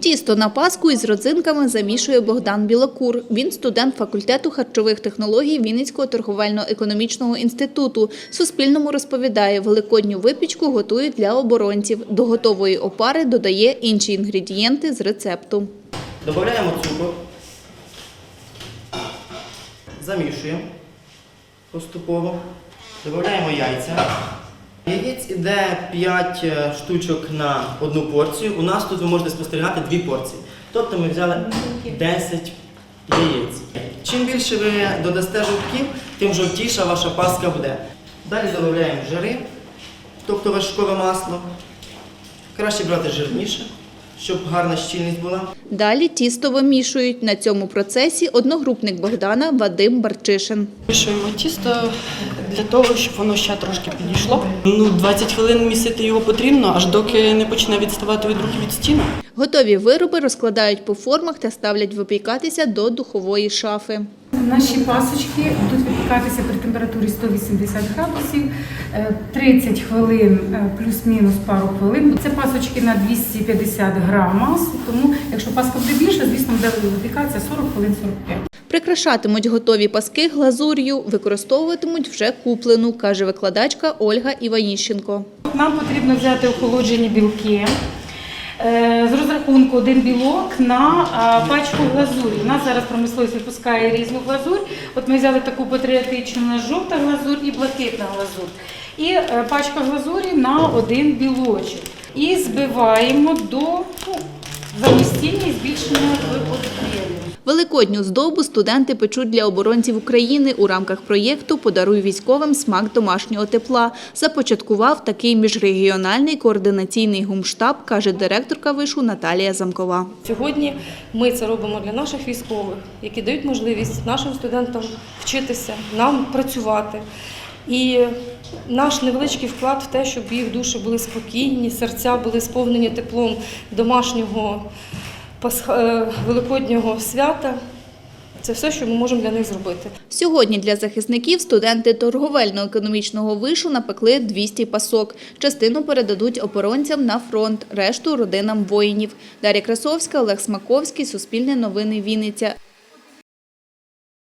Тісто на паску із родзинками замішує Богдан Білокур. Він студент факультету харчових технологій Вінницького торговельно-економічного інституту. Суспільному розповідає, великодню випічку готують для оборонців. До готової опари додає інші інгредієнти з рецепту. Додаємо цукор, замішуємо поступово, додаємо яйця. Яєць іде 5 штучок на одну порцію. У нас тут ви можете спостерігати дві порції. Тобто ми взяли 10 яєць. Чим більше ви додасте жовтків, тим жовтіша ваша паска буде. Далі додаємо жири, тобто вершкове масло. Краще брати жирніше, щоб гарна щільність була. Далі тісто вимішують. На цьому процесі одногрупник Богдана Вадим Барчишин. Мішуємо тісто для того, щоб воно ще трошки підійшло. Ну, 20 хвилин місити його потрібно, аж доки не почне відставати від руки від стіни. Готові вироби розкладають по формах та ставлять випікатися до духової шафи. Наші пасочки будуть випікатися при температурі 180 градусів, е, 30 хвилин е, плюс-мінус пару хвилин. Це пасочки на 250 грам масу, тому якщо паска буде більша, звісно, буде випікатися 40 хвилин 45. Прикрашатимуть готові паски глазур'ю, використовуватимуть вже куплену, каже викладачка Ольга Іваніщенко. Нам потрібно взяти охолоджені білки. Е, З розрахунку один білок на пачку глазурі. У нас зараз промисловість випускає різну глазурь. От ми взяли таку патріотичну на жовта глазурь і блакитна глазурь. І е, пачка глазурі на один білочок. І збиваємо до ну, замістіння і збільшення. Великодню здобу студенти печуть для оборонців України у рамках проєкту «Подаруй військовим смак домашнього тепла». Започаткував такий міжрегіональний координаційний гумштаб, каже директорка вишу Наталія Замкова. Сьогодні ми це робимо для наших військових, які дають можливість нашим студентам вчитися, нам працювати. І наш невеличкий вклад в те, щоб їх душі були спокійні, серця були сповнені теплом домашнього великоднього свята. Це все, що ми можемо для них зробити. Сьогодні для захисників студенти торговельно-економічного вишу напекли 200 пасок. Частину передадуть оборонцям на фронт, решту – родинам воїнів. Дар'я Красовська, Олег Смаковський, Суспільне новини Вінниця.